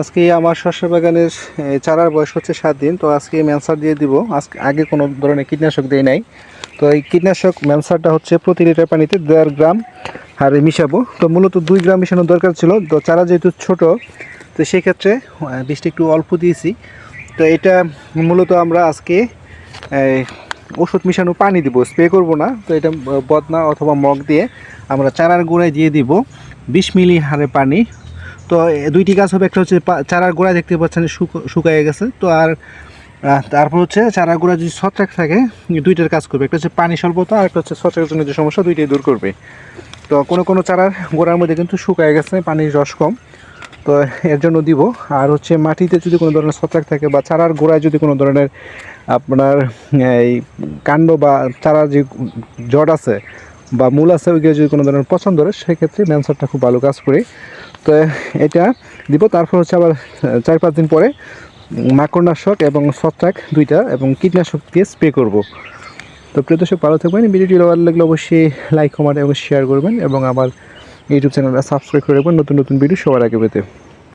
আজকে আমার শস্য বাগানের চারার বয়স হচ্ছে সাত দিন, তো আজকে ম্যানসার দিয়ে দিব। আজকে আগে কোনো ধরনের কীটনাশক দেই নাই। তো এই কীটনাশক ম্যানসারটা হচ্ছে প্রতি লিটার পানিতে দেড় গ্রাম হারে মিশাবো। তো মূলত দুই গ্রাম মিশানোর দরকার ছিল। তো চারা যেহেতু ছোট, তো সেক্ষেত্রে বীজটা একটু অল্প দিয়েছি। তো এটা মূলত আমরা আজকে ওষুধ মিশানো পানি দিব, স্প্রে করব না। তো এটা বদনা অথবা মগ দিয়ে আমরা চারার গোড়ায় দিয়ে দিব। বিশ মিলি হারে পানি তো দুইটি গাছ হবে, একটা হচ্ছে চারার গোড়া দেখতে পাচ্ছেন শুক- শুকায় গেছে। তো আর তারপর হচ্ছে চারা গোড়া যদি ছত্রাক থাকে, দুইটার কাজ করবে, একটা হচ্ছে পানি স্বল্পতা আর একটা হচ্ছে যে সমস্যা, দুইটাই দূর করবে। তো কোনো কোনো চারার গোড়ার মধ্যে কিন্তু শুকায় গেছে, পানির রস কম। তো এর জন্য দিব। আর হচ্ছে মাটিতে যদি কোনো ধরনের ছত্রাক থাকে বা চারার গোড়ায় যদি কোনো ধরনের আপনার, এই কাণ্ড বা চারার যে জট আছে বা মূল আছে ওইগুলো যদি কোনো ধরনের পছন্দ ধরে সেক্ষেত্রে ম্যানসারটা খুব ভালো কাজ করে। তো এটা দিব। তারপর হচ্ছে আবার চার পাঁচ দিন পরে মাকড়নাশক এবং ছত্রাক দুইটা এবং কীটনাশক দিয়ে স্প্রে করব। তো, প্রিয় দর্শক, ভালো থাকবেন। ভিডিওটি ভালো লাগলে অবশ্যই লাইক কমেন্ট এবং শেয়ার করবেন এবং আমার ইউটিউব চ্যানেলটা সাবস্ক্রাইব করে রাখবেন। নতুন নতুন ভিডিও সবার আগে পেতে।